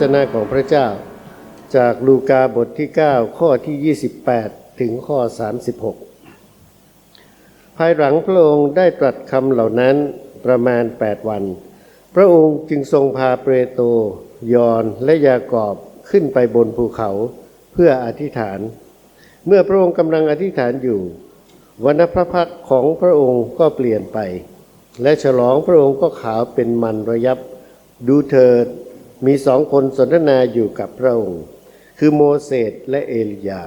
จนะของพระเจ้า จากลูกาบทที่ 9 ข้อที่ 28 ถึงข้อ 36 ภายหลังพระองค์ได้ตรัสคำเหล่านั้นประมาณ 8 วัน พระองค์จึงทรงพาเปโตรยอนและยากอบขึ้นไปบนภูเขาเพื่ออธิษฐาน เมื่อพระองค์กำลังอธิษฐานอยู่วันพระพักของพระองค์ก็เปลี่ยนไป และฉลองพระองค์ก็ขาวเป็นมันระยับ ดูเถิด มีสองคนสนทนาอยู่กับพระองค์ คือโมเสสและเอลียา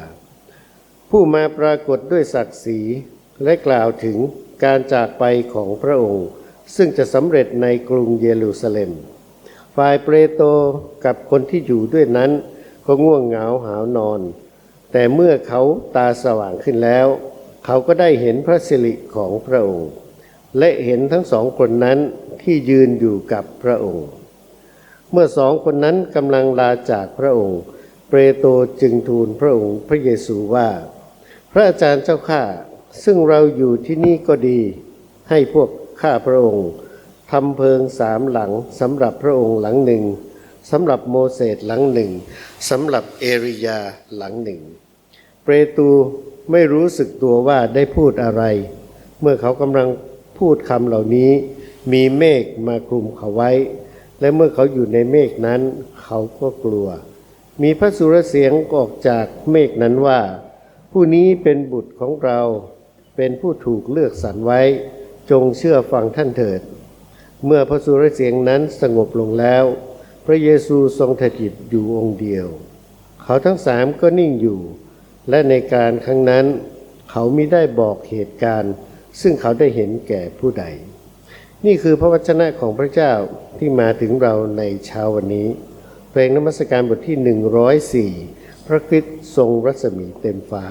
ผู้มาปรากฏด้วยศักดิ์ศรีและกล่าวถึงการจากไปของพระองค์ ซึ่งจะสำเร็จในกรุงเยรูซาเล็ม ฝ่ายเปโตรกับคนที่อยู่ด้วยนั้น ก็ง่วงเหงาหาวนอน แต่เมื่อเขาตาสว่างขึ้นแล้ว เขาก็ได้เห็นพระสิริของพระองค์ และเห็นทั้งสองคนนั้นที่ยืนอยู่กับพระองค์ เมื่อสองคนนั้นกำลังลาจากพระองค์ เปโตจึงทูลพระองค์พระเยซูว่า พระอาจารย์เจ้าข้าซึ่งเราอยู่ที่นี่ก็ดี ให้พวกข้าพระองค์ทำเพิงสามหลังสำหรับพระองค์หลังหนึ่งสำหรับโมเสสหลังหนึ่งสำหรับเอริยาหลังหนึ่ง เปโตรไม่รู้สึกตัวว่าได้พูดอะไร เมื่อเขากำลังพูดคำเหล่านี้ มีเมฆมาคลุมเขาไว้ และเมื่อเขาอยู่ในเมฆนั้น เขาก็กลัว มีพระสุรเสียงออกจากเมฆนั้นว่า ผู้นี้เป็นบุตรของเรา เป็นผู้ถูกเลือกสรรไว้ จงเชื่อฟังท่านเถิด เมื่อพระสุรเสียงนั้นสงบลงแล้ว พระเยซูทรงถถิตอยู่องค์เดียว เขาทั้งสามก็นิ่งอยู่ และในการครั้งนั้น เขามิได้บอกเหตุการณ์ ซึ่งเขาได้เห็นแก่ผู้ใด นี่คือพระวจนะของพระเจ้าที่มาถึงเราในเช้าวันนี้ เพลงนมัสการบทที่ 104 พระคริสต์ทรงรัศมีเต็มฟ้า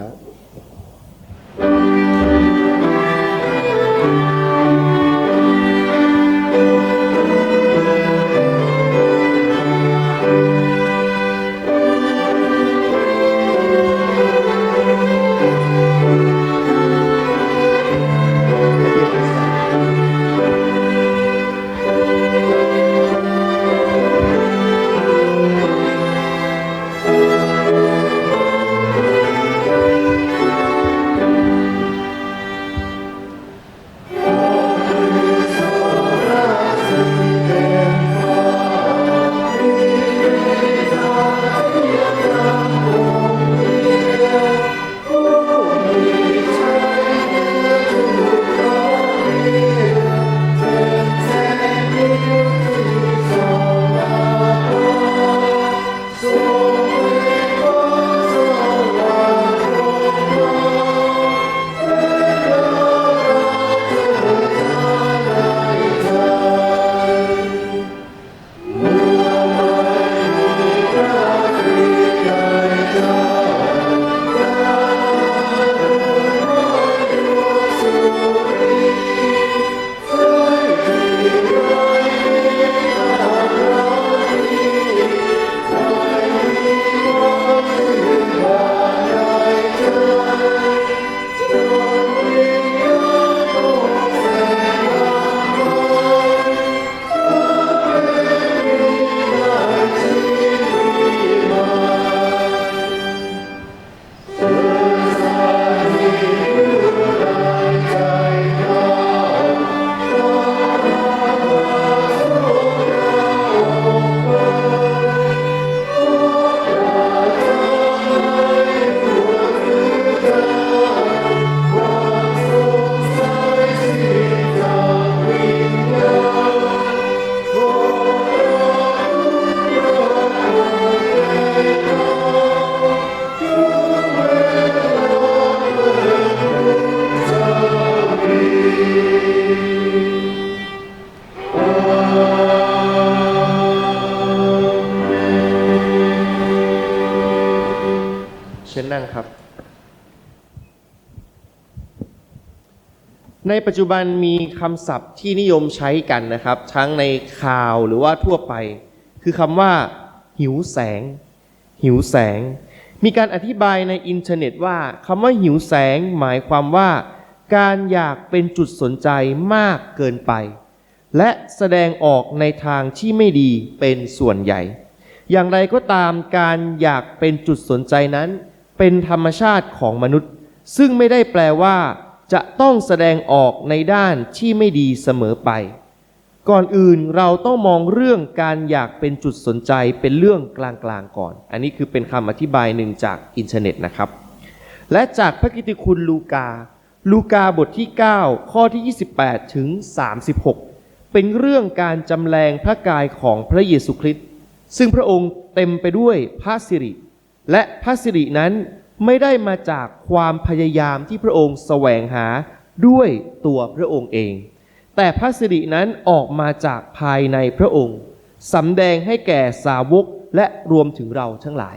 ในปัจจุบันมีคำศัพท์ที่นิยมใช้กันนะครับ ทั้งในข่าวหรือว่าทั่วไป คือคำว่า หิวแสง หิวแสง มีการอธิบายในอินเทอร์เน็ตว่าคำว่าหิวแสงหมายความว่า การอยากเป็นจุดสนใจมากเกินไป และแสดงออกในทางที่ไม่ดีเป็นส่วนใหญ่ อย่างไรก็ตามการอยากเป็นจุดสนใจนั้น เป็นธรรมชาติของมนุษย์ ซึ่งไม่ได้แปลว่า จะต้องแสดงออกในด้านที่ไม่ดีเสมอไป ก่อนอื่นเราต้องมองเรื่องการอยากเป็นจุดสนใจเป็นเรื่องกลางๆก่อน อันนี้คือเป็นคำอธิบายหนึ่งจากอินเทอร์เน็ตนะครับ และจากพระกิตติคุณลูกา ลูกาบทที่ 9 ข้อที่ 28 ถึง 36 เป็นเรื่องการจำแรงพระกายของพระเยซูคริสต์ซึ่งพระองค์เต็มไปด้วยพระสิริ และพระสิรินั้น ไม่ได้มาจากความพยายามที่พระองค์แสวงหาด้วยตัวพระองค์เอง แต่พระสิรินั้นออกมาจากภายในพระองค์สำแดงให้แก่สาวกและรวมถึงเราทั้งหลาย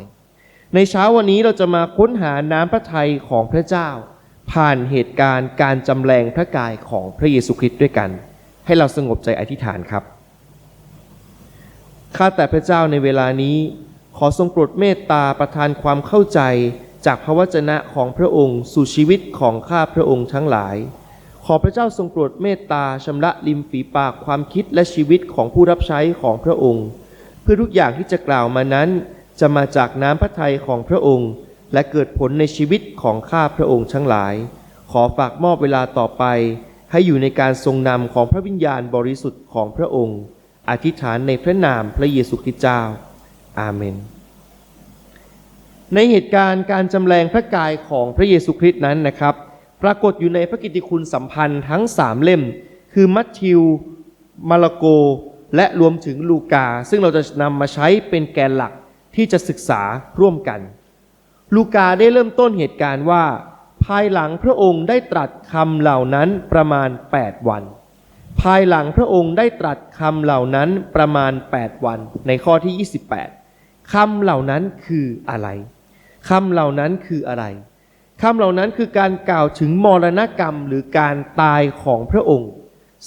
ในเช้าวันนี้เราจะมาค้นหาน้ำพระทัยของพระเจ้า ผ่านเหตุการณ์การจำแรงพระกายของพระเยซูคริสต์ด้วยกัน ให้เราสงบใจอธิษฐานครับข้าแต่พระเจ้าในเวลานี้ ขอทรงโปรดเมตตาประทานความเข้าใจ จากพระวจนะของพระองค์สู่ชีวิตของข้าพระองค์ทั้งหลาย ขอพระเจ้าทรงโปรดเมตตาชำระริมฝีปากความคิดและชีวิตของผู้รับใช้ของพระองค์ เพื่อทุกอย่างที่จะกล่าวมานั้นจะมาจากน้ำพระทัยของพระองค์ และเกิดผลในชีวิตของข้าพระองค์ทั้งหลาย ขอฝากมอบเวลาต่อไป ให้อยู่ในการทรงนำของพระวิญญาณบริสุทธิ์ของพระองค์ อธิษฐานในพระนามพระเยซูคริสต์เจ้า อาเมน ในเหตุการณ์การจำแรงพระกายของพระเยซูคริสต์นั้นนะครับ ปรากฏอยู่ในพระกิตติคุณสัมพันธ์ทั้งสามเล่ม คือมัทธิว มาระโก และรวมถึงลูกา ซึ่งเราจะนำมาใช้เป็นแกนหลักที่จะศึกษาร่วมกัน ลูกาได้เริ่มต้นเหตุการณ์ว่า ภายหลังพระองค์ได้ตรัสคำเหล่านั้นประมาณ 8 วัน ภายหลังพระองค์ได้ตรัสคำเหล่านั้นประมาณ 8 วัน ในข้อที่ 28คำเหล่านั้นคืออะไร คำเหล่านั้นคืออะไรคำเหล่านั้นคือการกล่าวถึงมรณกรรมหรือการตายของพระองค์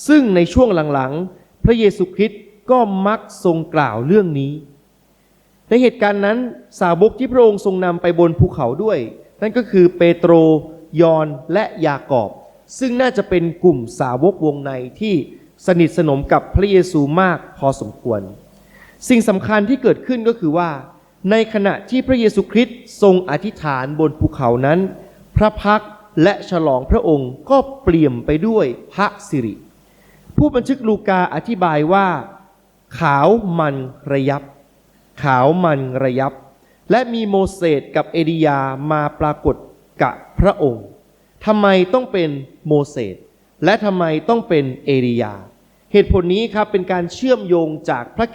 ซึ่งในช่วงหลังๆ พระเยซูคริสต์ก็มักทรงกล่าวเรื่องนี้ ในเหตุการณ์นั้นสาวกที่พระองค์ทรงนำไปบนภูเขาด้วย นั่นก็คือเปโตร ยอนและยากอบ ซึ่งน่าจะเป็นกลุ่มสาวกวงในที่สนิทสนมกับพระเยซูมากพอสมควร สิ่งสำคัญที่เกิดขึ้นก็คือว่า ในขณะที่พระเยซูคริสต์ทรงอธิษฐานบนภูเขานั้น พระพักและฉลองพระองค์ก็เปลี่ยมไปด้วยพระสิริ ผู้บันทึกลูกาอธิบายว่า ขาวมันระยับ ขาวมันระยับ และมีโมเสสกับเอลียามาปรากฏกับพระองค์ทำไมต้องเป็นโมเสสและทำไมต้องเป็นเอลียา เหตุผลนี้ครับเป็นการเชื่อมโยงจากพระ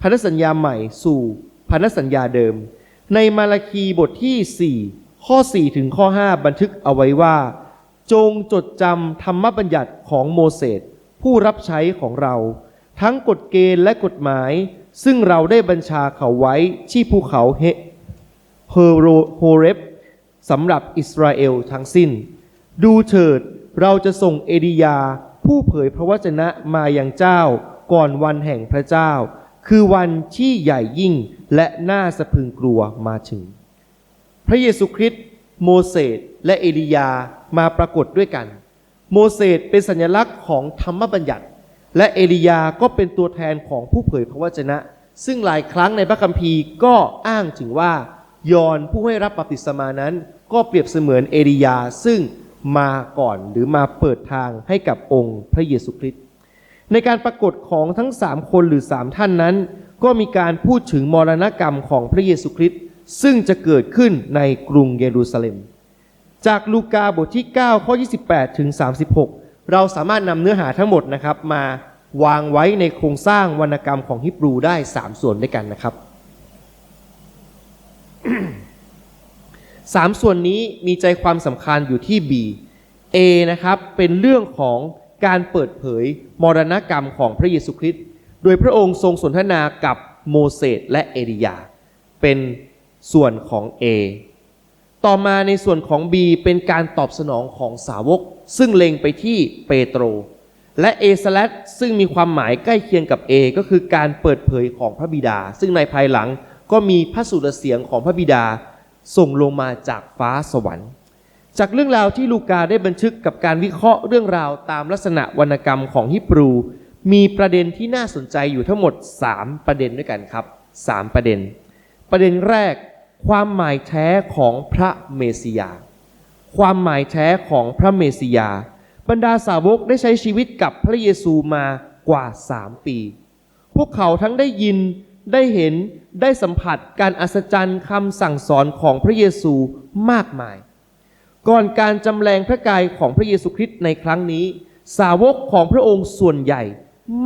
พันธสัญญาใหม่สู่ พันธสัญญาเดิม ในมาราคีบทที่ 4 ข้อ 4 ถึงข้อ 5 บันทึกเอาไว้ว่า จงจดจำธรรมบัญญัติของโมเสสผู้รับใช้ของเรา ทั้งกฎเกณฑ์และกฎหมาย ซึ่งเราได้บัญชาเขาไว้ที่ภูเขาเฮเฮโรโฮเรบสำหรับอิสราเอลทั้งสิ้น ดูเถิดเราจะส่งเอดียาผู้เผยพระวจนะมาอย่างเจ้าก่อนวันแห่งพระเจ้า คือวันที่ใหญ่ยิ่งและน่าสะพึงกลัวมาถึง พระเยซูคริสต์โมเสสและเอลียามาปรากฏด้วยกัน โมเสสเป็นสัญลักษณ์ของธรรมบัญญัติ และเอลียาก็เป็นตัวแทนของผู้เผยพระวจนะ ซึ่งหลายครั้งในพระคัมภีร์ก็อ้างถึงว่ายอนผู้ให้รับบัพติศมานั้น ก็เปรียบเสมือนเอลียาซึ่งมาก่อนหรือมาเปิดทางให้กับองค์พระเยซูคริสต์ ในการปรากฏของทั้งสามคนหรือสามท่านนั้น ก็มีการพูดถึงมรณกรรมของพระเยซูคริสต์ซึ่งจะเกิดขึ้นในกรุงเยรูซาเล็ม จากลูกาบทที่ 9 ข้อ 28 ถึง 36 เราสามารถนำเนื้อหาทั้งหมดนะครับมาวางไว้ในโครงสร้างวรรณกรรมของฮิบรูได้ 3 ส่วนด้วยกันนะครับสามส่วนนี้มีใจความสำคัญอยู่ที่ B A นะครับเป็นเรื่องของ การเปิดเผยมรณกรรมของพระเยซูคริสต์โดยพระองค์ทรงสนทนากับโมเสสและเอลียา เป็นส่วนของ A ต่อมาในส่วนของ B เป็นการตอบสนองของสาวก ซึ่งเล็งไปที่เปโตร และ A สลัดซึ่งมีความหมายใกล้เคียงกับ A ก็คือการเปิดเผยของพระบิดา ซึ่งในภายหลังก็มีพระสุรเสียงของพระบิดาส่งลงมาจากฟ้าสวรรค์ จากเรื่องราวที่ลูกาได้บันทึกกับการวิเคราะห์เรื่องราวตามลักษณะวรรณกรรมของฮิบรู มีประเด็นที่น่าสนใจอยู่ทั้งหมด 3 ประเด็นด้วยกันครับ 3 ประเด็น ประเด็นแรก ความหมายแท้ของพระเมสสิยา ความหมายแท้ของพระเมสสิยา บรรดาสาวกได้ใช้ชีวิตกับพระเยซูมากว่า 3 ปี พวกเขาทั้งได้ยินได้เห็นได้สัมผัสการอัศจรรย์คำสั่งสอนของพระเยซูมากมาย ก่อนการจำแรงพระกายของพระเยซูคริสต์ในครั้งนี้ สาวกของพระองค์ส่วนใหญ่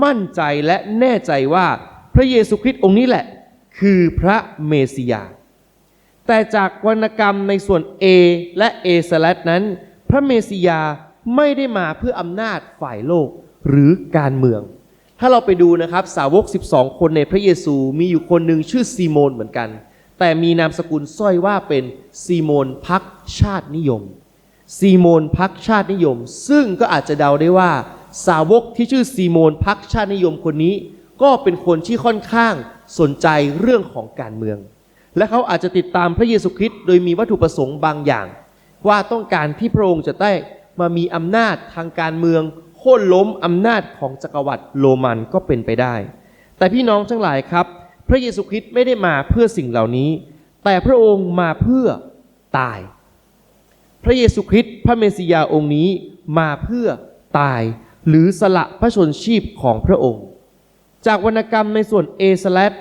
มั่นใจและแน่ใจว่าพระเยซูคริสต์องค์นี้แหละ คือพระเมสสิยา แต่จากวรรณกรรมในส่วน A และ A สลัดนั้น พระเมสสิยาไม่ได้มาเพื่ออำนาจฝ่ายโลกหรือการเมือง ถ้าเราไปดูนะครับสาวก 12 คนในพระเยซูมีอยู่คนหนึ่งชื่อซีโมนเหมือนกัน แต่มีนามสกุลสร้อยว่าเป็นซีโมนพักชาตินิยม ซีโมนพักชาตินิยม ซึ่งก็อาจจะเดาได้ว่า สาวกที่ชื่อซีโมนพักชาตินิยมคนนี้ ก็เป็นคนที่ค่อนข้างสนใจเรื่องของการเมือง และเขาอาจจะติดตามพระเยซูคริสต์โดยมีวัตถุประสงค์บางอย่าง ว่าต้องการที่พระองค์จะได้มามีอำนาจทางการเมืองโค่นล้มอำนาจของจักรวรรดิโรมันก็เป็นไปได้ แต่พี่น้องทั้งหลายครับ พระเยซูคริสต์ไม่ได้มาเพื่อสิ่งเหล่านี้ แต่พระองค์มาเพื่อตาย พระเยซูคริสต์พระเมสสิยาองค์นี้มาเพื่อตายหรือสละพระชนชีพของพระองค์ จากวรรณกรรมในส่วนเอสแลต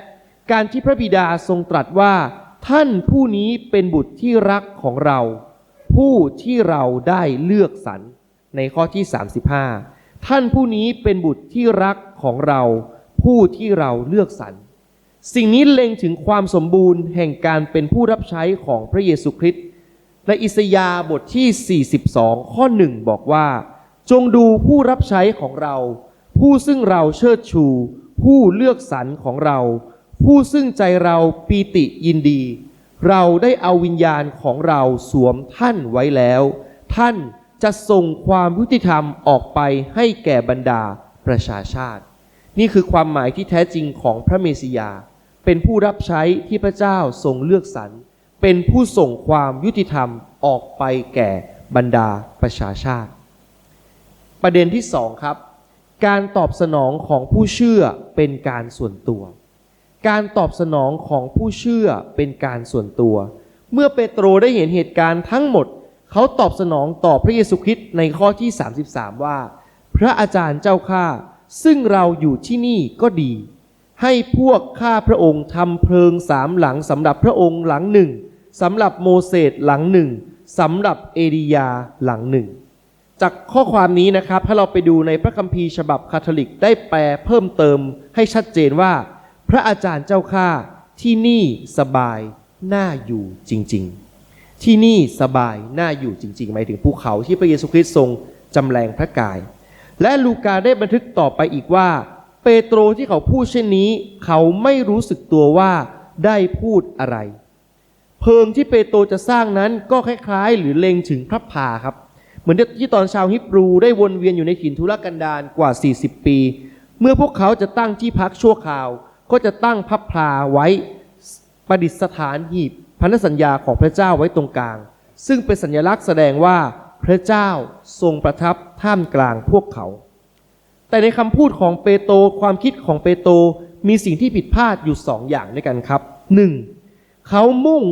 การที่พระบิดาทรงตรัสว่า ท่านผู้นี้เป็นบุตรที่รักของเรา ผู้ที่เราได้เลือกสรรในข้อที่ 35 ท่านผู้นี้เป็นบุตรที่รักของเรา ผู้ที่เราเลือกสรร สิ่งนี้เล็งถึงความสมบูรณ์แห่งการเป็นผู้รับใช้ของพระเยซูคริสต์และอิสยาห์บทที่ 42 ข้อหนึ่งบอกว่า จงดูผู้รับใช้ของเรา ผู้ซึ่งเราเชิดชู ผู้เลือกสรรของเรา ผู้ซึ่งใจเราปีติยินดี เราได้เอาวิญญาณของเราสวมท่านไว้แล้ว ท่านจะส่งความยุติธรรมออกไปให้แก่บรรดาประชาชาติ นี่คือความหมายที่แท้จริงของพระเมสสิยา เป็นผู้รับใช้ที่พระเจ้าทรงเลือกสรร เป็นผู้ส่งความยุติธรรมออกไปแก่บรรดาประชาชาติ ประเด็นที่สองครับ การตอบสนองของผู้เชื่อเป็นการส่วนตัว การตอบสนองของผู้เชื่อเป็นการส่วนตัว เมื่อเปโตรได้เห็นเหตุการณ์ทั้งหมด เขาตอบสนองต่อพระเยซูคริสต์ในข้อที่ 33 ว่า พระอาจารย์เจ้าข้าซึ่งเราอยู่ที่นี่ก็ดี ให้พวกข้าพระองค์ทำเพลิงสามหลังสำหรับพระองค์หลังหนึ่งสำหรับโมเสสหลังหนึ่งสำหรับเอลียาหลังหนึ่ง จากข้อความนี้นะครับ ถ้าเราไปดูในพระคัมภีร์ฉบับคาทอลิกได้แปลเพิ่มเติมให้ชัดเจนว่า พระอาจารย์เจ้าข้าที่นี่สบายน่าอยู่จริง ๆ ที่นี่สบายน่าอยู่จริง ๆ หมายถึงภูเขาที่พระเยซูคริสต์ทรงจำแรงพระกาย และลูกาได้บันทึกต่อไปอีกว่า ปโตรที่เขาพูดเช่นนี้ เขาไม่รู้สึกตัวว่าได้พูดอะไร เพลิงที่เปโตรจะสร้างนั้นก็คล้ายๆ หรือเล็งถึงพระพาครับ เหมือนที่ตอนชาวฮิบรูได้วนเวียนอยู่ในถิ่นทุรกันดารกว่า 40 ปี เมื่อพวกเขาจะตั้งที่พักชั่วคราว ก็จะตั้งพระพลาไว้ประดิษฐานหีบพันธสัญญาของพระเจ้าไว้ตรงกลาง ซึ่งเป็นสัญลักษณ์แสดงว่าพระเจ้าทรงประทับท่ามกลางพวกเขา แต่ในคำพูดของเปโตรความคิดของเปโตรมีสิ่งที่ผิดพลาดอยู่สองอย่างด้วยกันครับหนึ่งเขามุ่ง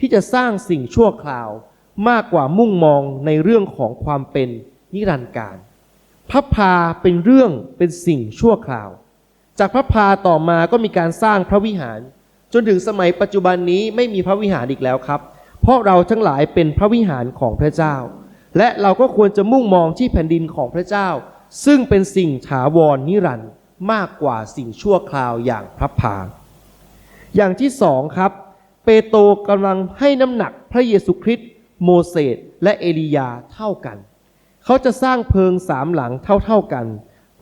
ที่จะสร้างสิ่งชั่วคราวมากกว่ามุ่งมองในเรื่องของความเป็นนิรันดร์การพระพาเป็นเรื่องเป็นสิ่งชั่วคราว จากพระพาต่อมาก็มีการสร้างพระวิหาร จนถึงสมัยปัจจุบันนี้ไม่มีพระวิหารอีกแล้วครับ เพราะเราทั้งหลายเป็นพระวิหารของพระเจ้า และเราก็ควรจะมุ่งมองที่แผ่นดินของพระเจ้า ซึ่งเป็นสิ่งถาวรนิรันดร์มากกว่าสิ่งชั่วคราวอย่างพระพาอย่างที่สองครับ เปโตรกำลังให้น้ำหนักพระเยซูคริสต์โมเสสและเอลียาเท่ากัน เขาจะสร้างเพิงสามหลังเท่าๆกัน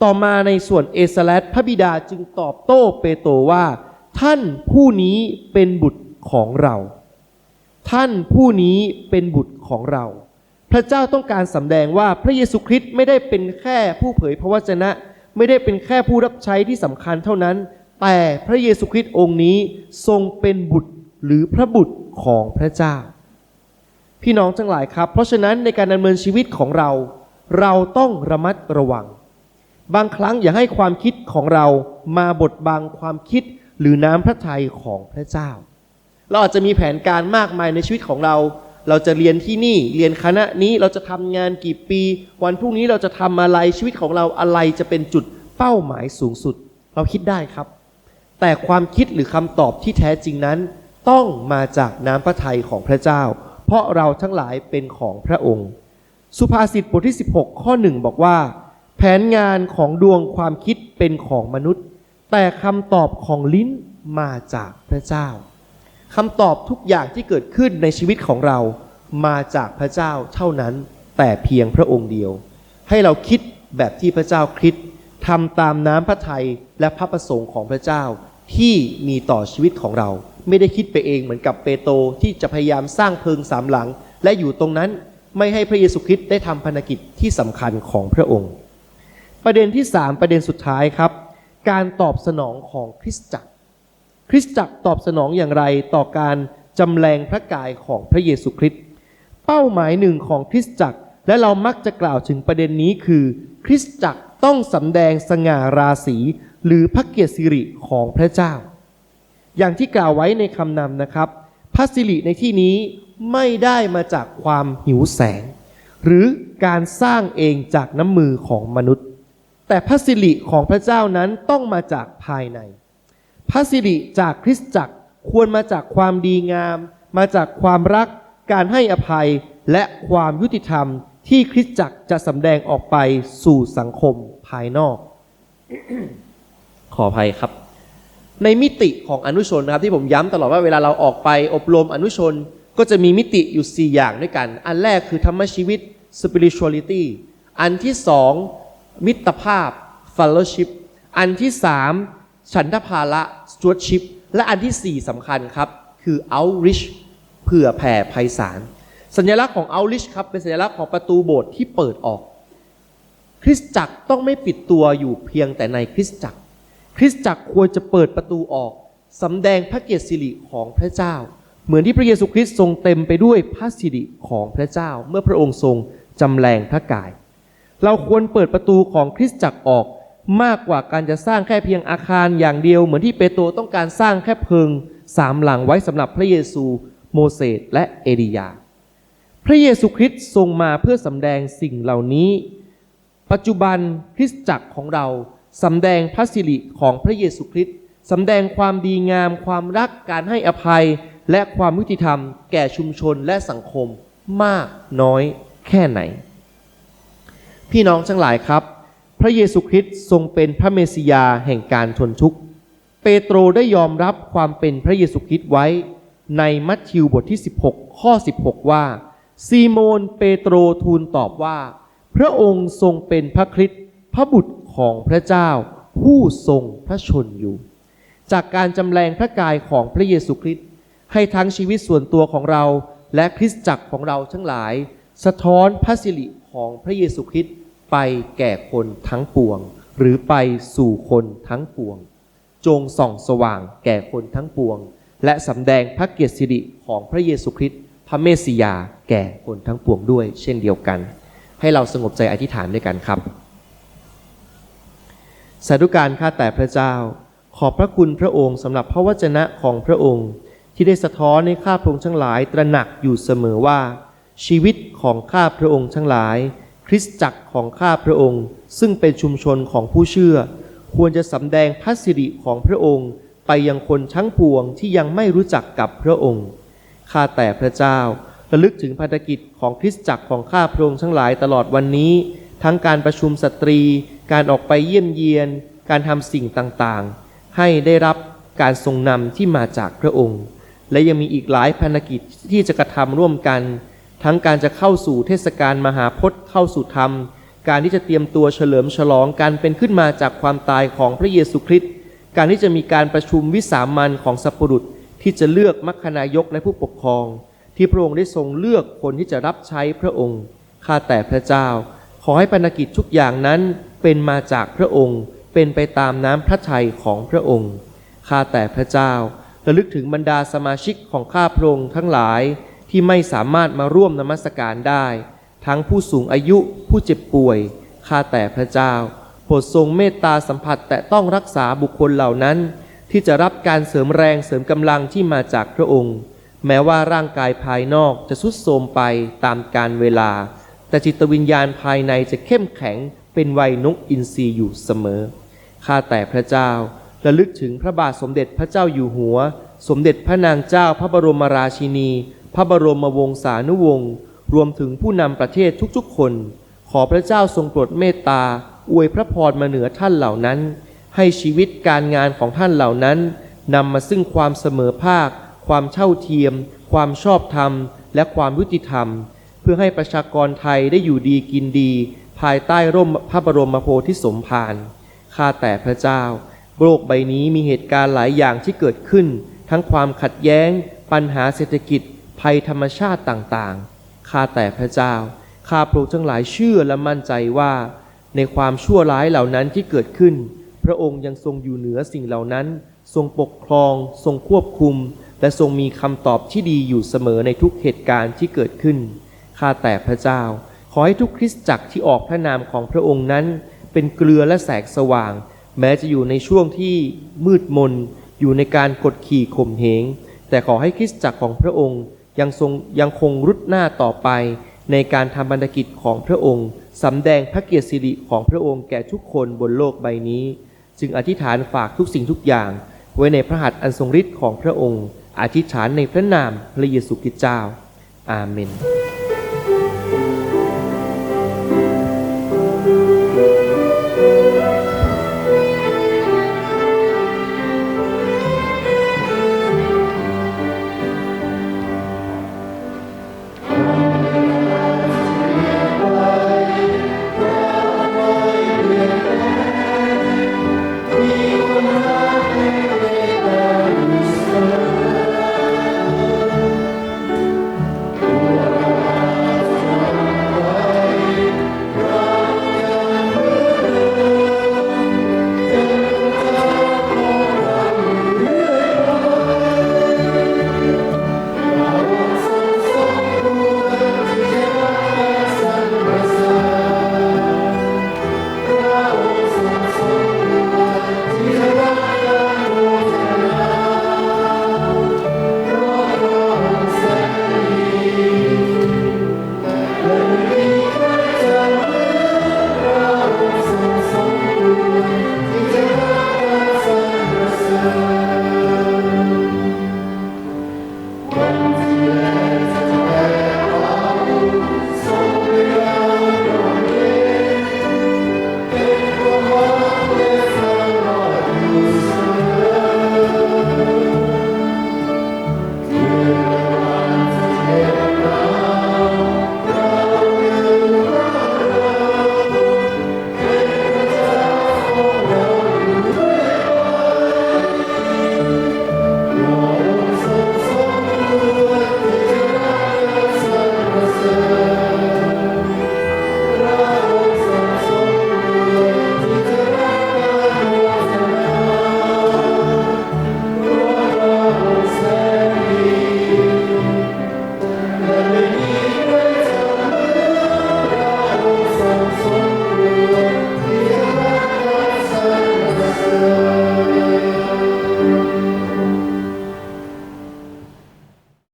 ต่อมาในส่วนเอสแลตพระบิดาจึงตอบโต้เปโตรว่า ท่านผู้นี้เป็นบุตรของเรา ท่านผู้นี้เป็นบุตรของเรา พระเจ้าต้องการสำแดงว่าพระเยซูคริสต์ไม่ได้เป็นแค่ผู้เผยพระวจนะ ไม่ได้เป็นแค่ผู้รับใช้ที่สำคัญเท่านั้น แต่พระเยซูคริสต์องค์นี้ทรงเป็นบุตรหรือพระบุตรของพระเจ้า พี่น้องทั้งหลายครับ เพราะฉะนั้นในการดำเนินชีวิตของเรา เราต้องระมัดระวัง บางครั้งอย่าให้ความคิดของเรามาบดบังความคิดหรือน้ำพระทัยของพระเจ้า เราอาจจะมีแผนการมากมายในชีวิตของเรา เราจะเรียนที่นี่เรียนคณะนี้เราจะทำงานกี่ปี วันพรุ่งนี้เราจะทำอะไรชีวิตของเราอะไรจะเป็นจุดเป้าหมายสูงสุด เราคิดได้ครับ แต่ความคิดหรือคำตอบที่แท้จริงนั้น ต้องมาจากน้ำพระทัยของพระเจ้า เพราะเราทั้งหลายเป็นของพระองค์ สุภาษิตบทที่ 16 ข้อหนึ่งบอกว่า แผนงานของดวงความคิดเป็นของมนุษย์ แต่คำตอบของลิ้นมาจากพระเจ้า คำตอบทุกอย่างที่เกิดขึ้นในชีวิตของเรามาจากพระเจ้าเท่านั้น แต่เพียงพระองค์เดียว ให้เราคิดแบบที่พระเจ้าคิดทำตามน้ำพระทัยและพระประสงค์ของพระเจ้าที่มีต่อชีวิตของเรา ไม่ได้คิดไปเองเหมือนกับเปโตรที่จะพยายามสร้างเพิงสามหลัง และอยู่ตรงนั้นไม่ให้พระเยซูคริสต์ได้ทำภารกิจที่สำคัญของพระองค์ ประเด็นที่ 3 ประเด็นสุดท้ายครับ การตอบสนองของคริสตจักร คริสตจักรตอบสนองอย่างไรต่อการจำแรงพระกายของพระเยซูคริสต์เป้าหมายหนึ่งของคริสตจักร และเรามักจะกล่าวถึงประเด็นนี้คือ คริสตจักรต้องสำแดงสง่าราศี หรือพระเกียรติสิริของพระเจ้า อย่างที่กล่าวไว้ในคำนำนะครับ พระสิริในที่นี้ไม่ได้มาจากความหิวแสง หรือการสร้างเองจากน้ำมือของมนุษย์ แต่พระสิริของพระเจ้านั้นต้องมาจากภายใน พระสิริจากคริสตจักรควรมาจากความดีงาม มาจากความรัก การให้อภัยและความยุติธรรมที่คริสตจักรจะสำแดงออกไปสู่สังคมภายนอก ขออภัยครับ ในมิติของอนุชนนะครับ ที่ผมย้ำตลอดว่าเวลาเราออกไปอบรมอนุชนก็จะมีมิติอยู่ 4 อย่างด้วยกัน อันแรกคือธรรมชีวิต spirituality อันที่สองมิตรภาพ fellowship อันที่สาม ฉันทภาระ stewardship และอันที่สี่สำคัญครับ คือ outreach เผื่อแผ่ไพศาลสัญลักษณ์ของ outreach ครับ เป็นสัญลักษณ์ของประตูโบสถ์ที่เปิดออก คริสตจักรต้องไม่ปิดตัวอยู่เพียงแต่ในคริสตจักร คริสตจักรควรจะเปิดประตูออกสำแดงพระเกียรติสิริของพระเจ้า เหมือนที่พระเยซูคริสต์ทรงเต็มไปด้วยพระสิริของพระเจ้า เมื่อพระองค์ทรงจำแรงพระกาย เราควรเปิดประตูของคริสตจักรออก มากกว่าการจะสร้างแค่เพียงอาคารอย่างเดียว เหมือนที่เปโตรต้องการสร้างแค่เพิงสามหลังไว้สำหรับพระเยซู โมเสสและเอลียา พระเยซูคริสต์ทรงมาเพื่อสำแดงสิ่งเหล่านี้ ปัจจุบันคริสตจักรของเราสำแดงพระสิริของพระเยซูคริสต์สำแดงความดีงาม ความรักการให้อภัย และความยุติธรรม แก่ชุมชนและสังคมมากน้อยแค่ไหน พี่น้องทั้งหลายครับ พระเยซูคริสต์ทรงเป็นพระเมสสิยาแห่งการทนทุกข์เปโตรได้ยอมรับความเป็นพระเยซูคริสต์ไว้ ในมัทธิวบทที่ 16 ข้อ 16 ว่า ซีโมนเปโตรทูลตอบว่า พระองค์ทรงเป็นพระคริสต์พระบุตรของพระเจ้า ผู้ทรงพระชนอยู่ จากการจำแรงพระกายของพระเยซูคริสต์ให้ทั้งชีวิตส่วนตัวของเราและคริสตจักรของเราทั้งหลาย สะท้อนพระสิริของพระเยซูคริสต์ ไปแก่คนทั้งปวง หรือไปสู่คนทั้งปวง จงส่องสว่างแก่คนทั้งปวง และสำแดงพระเกียรติสิริของพระเยซูคริสต์พระเมสสิยาแก่คนทั้งปวงด้วย เช่นเดียวกัน ให้เราสงบใจอธิษฐานด้วยกันครับสาธุการข้าแต่พระเจ้า ขอบพระคุณพระองค์สำหรับพระวจนะของพระองค์ ที่ได้สะท้อนให้ข้าพระองค์ทั้งหลายตระหนักอยู่เสมอว่า ชีวิตของข้าพระองค์ทั้งหลาย คริสตจักรของข้าพระองค์ ซึ่งเป็นชุมชนของผู้เชื่อ ควรจะสำแดงพระสิริของพระองค์ ไปยังคนทั้งปวงที่ยังไม่รู้จักกับพระองค์ข้าแต่พระเจ้าระลึกถึงภารกิจของคริสตจักรของข้าพระองค์ทั้งหลายตลอดวันนี้ ทั้งการประชุมสตรี การออกไปเยี่ยมเยียน การทำสิ่งต่างๆ ให้ได้รับการทรงนำที่มาจากพระองค์ และยังมีอีกหลายภารกิจที่จะกระทำร่วมกัน ทั้งการจะเข้าสู่เทศกาลมหาพจน์เข้าสู่ธรรม การที่จะเตรียมตัวเฉลิมฉลองการเป็นขึ้นมาจากความตายของพระเยซูคริสต์การที่จะมีการประชุมวิสามันของสัพปรุษที่จะเลือกมัคคณายกและผู้ปกครอง ที่พระองค์ได้ทรงเลือกคนที่จะรับใช้พระองค์ข้าแต่พระเจ้า ขอให้ภารกิจทุกอย่างนั้นเป็นมาจากพระองค์ เป็นไปตามน้ำพระทัยของพระองค์ข้าแต่พระเจ้าระลึกถึงบรรดาสมาชิกของข้าพระองค์ทั้งหลาย ที่ไม่สามารถมาร่วมนมัสการได้ ทั้งผู้สูงอายุผู้เจ็บป่วย ข้าแต่พระเจ้าโปรดทรงเมตตาสัมผัสแต่ต้องรักษาบุคคลเหล่านั้น ที่จะรับการเสริมแรงเสริมกำลังที่มาจากพระองค์ แม้ว่าร่างกายภายนอกจะทรุดโทรมไปตามกาลเวลา แต่จิตวิญญาณภายในจะเข้มแข็งเป็นวัยนกอินทรีอยู่เสมอ ข้าแต่พระเจ้าระลึกถึงพระบาทสมเด็จพระเจ้าอยู่หัว สมเด็จพระนางเจ้าพระบรมราชินี พระบรมวงศานุวงศ์รวมถึงผู้นำประเทศทุกๆคน ขอพระเจ้าทรงโปรดเมตตา อวยพระพรมาเหนือท่านเหล่านั้น ให้ชีวิตการงานของท่านเหล่านั้นนำมาซึ่งความเสมอภาค ความเท่าเทียม ความชอบธรรม และความยุติธรรม เพื่อให้ประชากรไทยได้อยู่ดีกินดี ภายใต้ร่มพระบรมโพธิสมภารข้าแต่พระเจ้า โลกใบนี้มีเหตุการณ์หลายอย่างที่เกิดขึ้น ทั้งความขัดแย้ง ปัญหาเศรษฐกิจ ภัยธรรมชาติต่างๆ ข้าแต่พระเจ้า ข้าพระองค์ทั้งหลายเชื่อและมั่นใจว่า ในความชั่วร้ายเหล่านั้นที่เกิดขึ้น พระองค์ยังทรงอยู่เหนือสิ่งเหล่านั้น ทรงปกครอง ทรงควบคุม และทรงมีคำตอบที่ดีอยู่เสมอในทุกเหตุการณ์ที่เกิดขึ้น ข้าแต่พระเจ้า ขอให้ทุกคริสตจักรที่ออกพระนามของพระองค์นั้น เป็นเกลือและแสงสว่าง แม้จะอยู่ในช่วงที่มืดมนอยู่ในการกดขี่ข่มเหงแต่ขอให้คริสตจักรของพระองค์ ยังทรงยังคงรุดหน้าต่อไป ในการทำบรรณกิจของพระองค์สำแดงพระเกียรติสิริของพระองค์แก่ทุกคนบนโลกใบนี้ จึงอธิษฐานฝากทุกสิ่งทุกอย่าง ไว้ในพระหัตถ์อันทรงฤทธิ์ของพระองค์ อธิษฐานในพระนามพระเยซูคริสต์เจ้า อาเมน